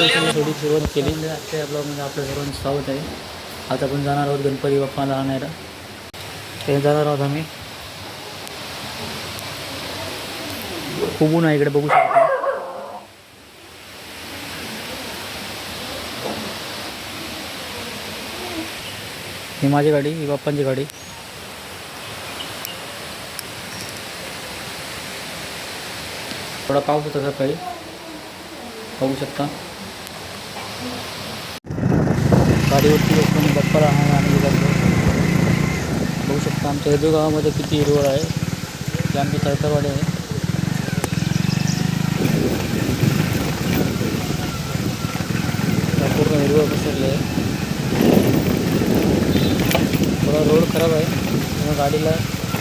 स्टेशनला थोडी सुरुवात केली ते आपलं म्हणजे आपलं सर्वांचं स्वागत आहे. आता आपण जाणार आहोत गणपती बाप्पाला आणायला. ते जाणार आहोत आम्ही. खूप ऊन आहे इकडे बघू शकता. ही माझी गाडी ही बाप्पांची गाडी. थोडा पाऊस होता सकाळी. बघू शकता. गाडीवरती बसून बाप्पाला आणायला आणि बघू शकता आमच्या हिरवे गावामध्ये किती हिरवळ आहे. ते आमची तळतरवाडी आहे. पूर्ण हिरवळ पसरले आहे. थोडा रोड खराब आहे. त्यामुळे गाडीला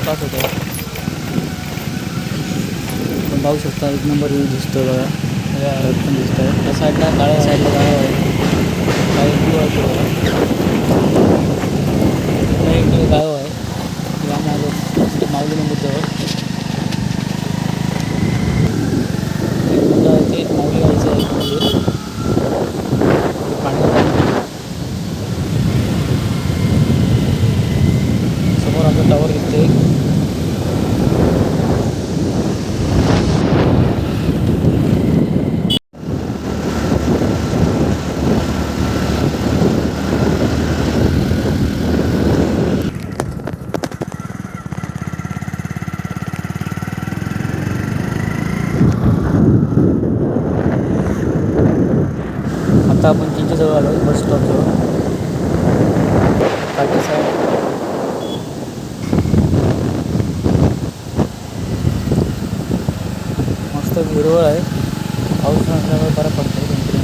त्रास होतो पण पाहू शकता एक नंबर व्ह्यू दिसतो बघा. पण दिसत आहे त्या साईडला काळ्या साईडला गाव आहे गाव आहे. किंवा माऊली माऊली मुद्द्यावर मुद्दा आहे ते माऊली गायचं आहे मंदिर पाणी समोर आमचं टावर दिसते आता आपण चिंचेजवळ आलो बस स्टॉपजवळ पाटील साहेब मस्त हिरवळ आहे. पाऊस नसल्यामुळे बरं पडतं गणपती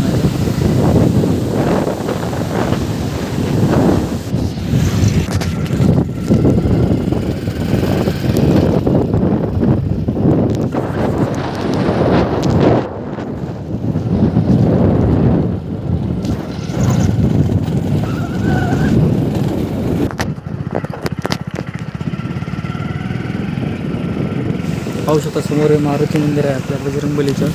पाहू शकता समोर हे मारुती मंदिर आहे आपल्या बजरंगबलीचं.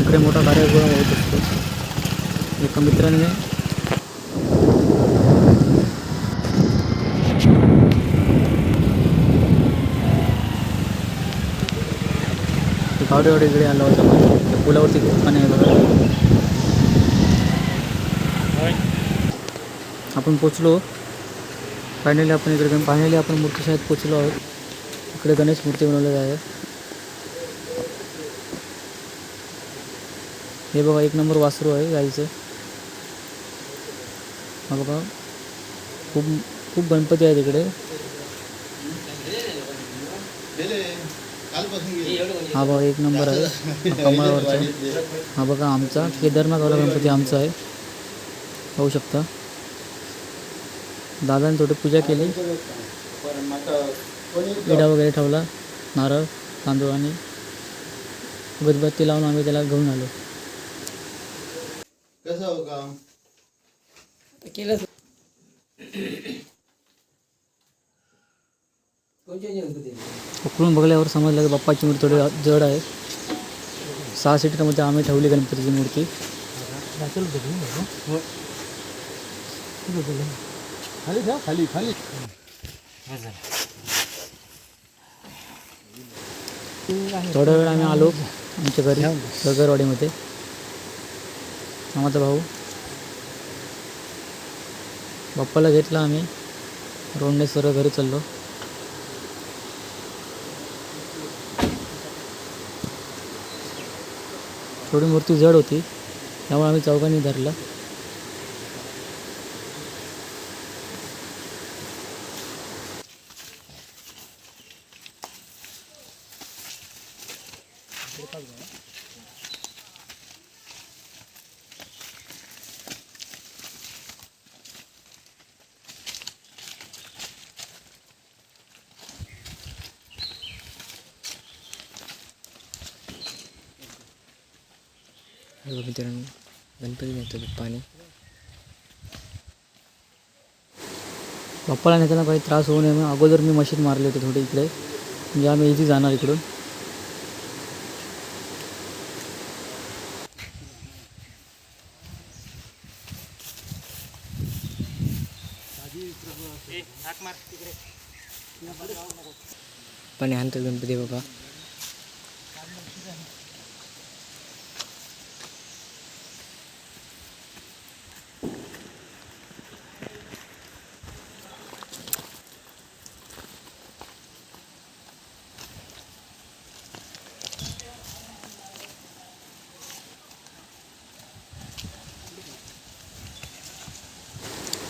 इकडे मोठा कार्यक्रम होत असतो. एका मित्राने गावडेवाडी इकडे आला होता. त्या पुलावरती खूप पाणी आहे बघा. आपण पोचलो. फायनली आपण इकडे फायनली आपण मूर्ती शाळेत पोचलो आहोत. इकडे गणेश मूर्ती बनवलेली आहे. हे बघा एक नंबर वासरू आहे गाईचं. हा बघा खूप खूप गणपती आहेत इकडे. हा बघा एक नंबर आहे. कमळावरचा. हा बघा आमचा केदारनाथवाला गणपती आमचा आहे. पाहू शकता. दादाने थोडी पूजा केली. विडा वगैरे ठेवला नारळ तांदूळ आणि उदबत्ती लावून आम्ही त्याला घेऊन आलो. कसं हो काम? उकळून बघल्यावर समजलं की बाप्पाची मूर्ती थोडी जड आहे. सहा सीटरमध्ये आम्ही ठेवली गणपतीची मूर्ती. खाली खाली थोड्या वेळ आम्ही आलो आमच्या घरी गगरवाडीमध्ये मामाचा भाऊ. बाप्पाला घेतला आम्ही. रोडने सरळ घरी चाललो. थोडी मूर्ती जड होती त्यामुळे आम्ही चौघांनी धरला. मित्रांनो गणपती नेतो पाणी. बाप्पाला नेताना काही त्रास होऊ नये म्हणून अगोदर मी मशीन मारली होती थोडी इकडे. म्हणजे आम्ही इथे जाणार इकडून. पण आणतो गणपती बाबा.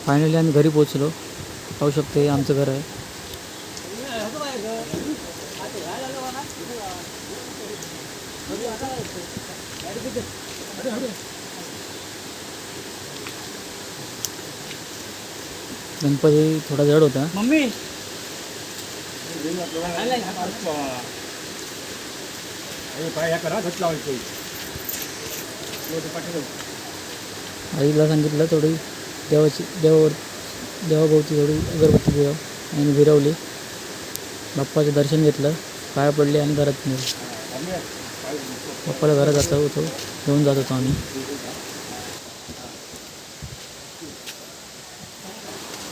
फायनली आम्ही घरी पोचलो पाहू शकतो हे आमचं घर आहे. गणपती थोडा जड होता. मम्मी! आईला सांगितलं थोडी देवाची देवावर देवाभोवती थोडी अगरबत्ती देव आणि विरवली बाप्पाचं दर्शन घेतलं पाया पडले आणि घरात नेलं बाप्पाला घरात जात होतो घेऊन जात होतो आम्ही.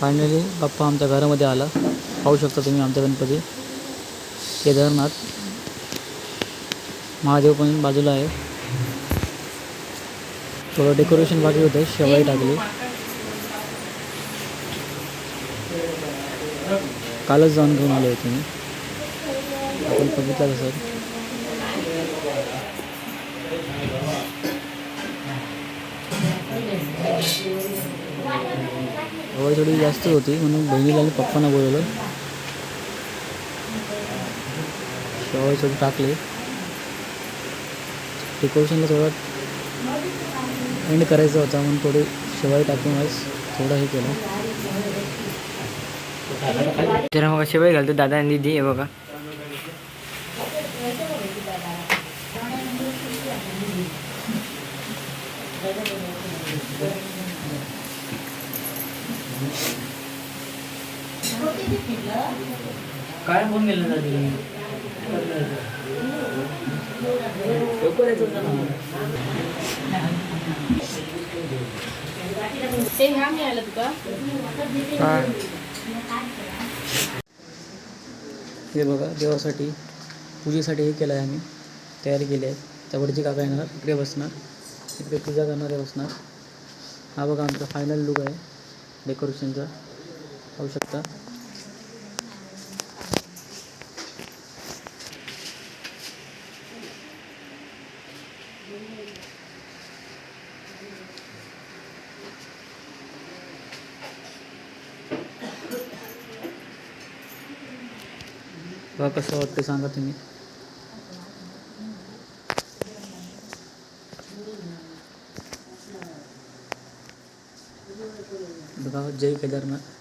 फायनली बाप्पा आमच्या घरामध्ये आला. पाहू शकता तुम्ही आमचा गणपती. केदारनाथ. महादेव पण बाजूला आहे. थोडं डेकोरेशन बाकी होतं शेवाळी टाकली. कालच जाऊन घेऊन आले होते मी. आपण बघितलं सर शेवाळी थोडी जास्त होती म्हणून बहिणीला आणि पप्पांना बोलवलं. शेवाळी थोडी टाकली. डेकोरेशनला थोडा एंड करायचा होता म्हणून थोडी शेवाळी टाकूनच थोडं हे केलं. तर मग शेवाई घालतो दादा आणि दीदी हे बघा. काय फोन गेलं ते ह्या मिळालं तुका? हे बघा देवासाठी पूजेसाठी हे केलं आहे आम्ही. तयारी केली आहे. त्यावरची काका येणार इकडे बसणार. इकडे पूजा करणारे बसणार. हा बघा आमचा फायनल लुक आहे. डेकोरेशनचा पाहू शकता. बघा कसं वाटतं सांगा तुम्ही बघा जय केदारनाथ।